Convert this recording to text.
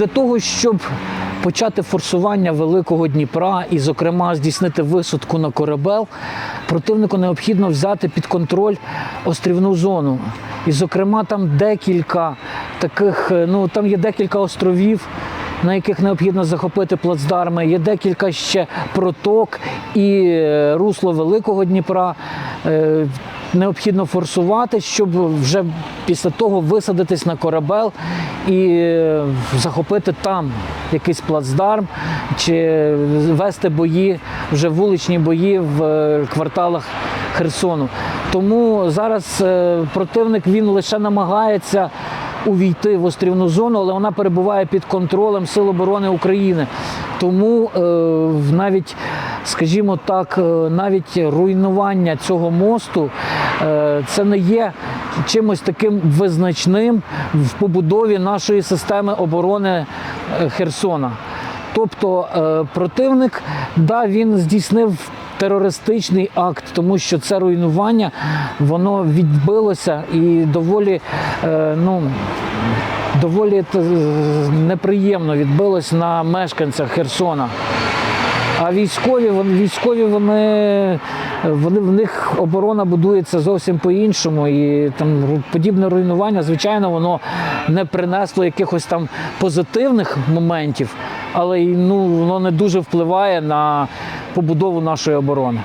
Для того, щоб почати форсування Великого Дніпра і, зокрема, здійснити висадку на корабель, противнику необхідно взяти під контроль острівну зону. І, зокрема, там декілька таких, е, ну там є декілька островів. На яких необхідно захопити плацдарми, є декілька ще проток і е, русло Великого Дніпра. Необхідно форсувати, щоб вже після того висадитись на корабель і е, захопити там якийсь плацдарм чи вести бої, вже вуличні бої в е, кварталах Херсону. Тому зараз е, противник він лише намагається увійти в острівну зону, але вона перебуває під контролем Сил оборони України. Тому е, навіть, скажімо так, е, навіть руйнування цього мосту е, це не є чимось таким визначним в побудові нашої системи оборони е, Херсона. Тобто противник, да, він здійснив терористичний акт, тому що це руйнування воно відбилося і доволі ну, доволі неприємно відбилось на мешканцях Херсона. А військові, військові вони, вони, в них оборона будується зовсім по-іншому. І там подібне руйнування, звичайно, воно не принесло якихось там позитивних моментів, але ну, воно не дуже впливає на побудову нашої оборони.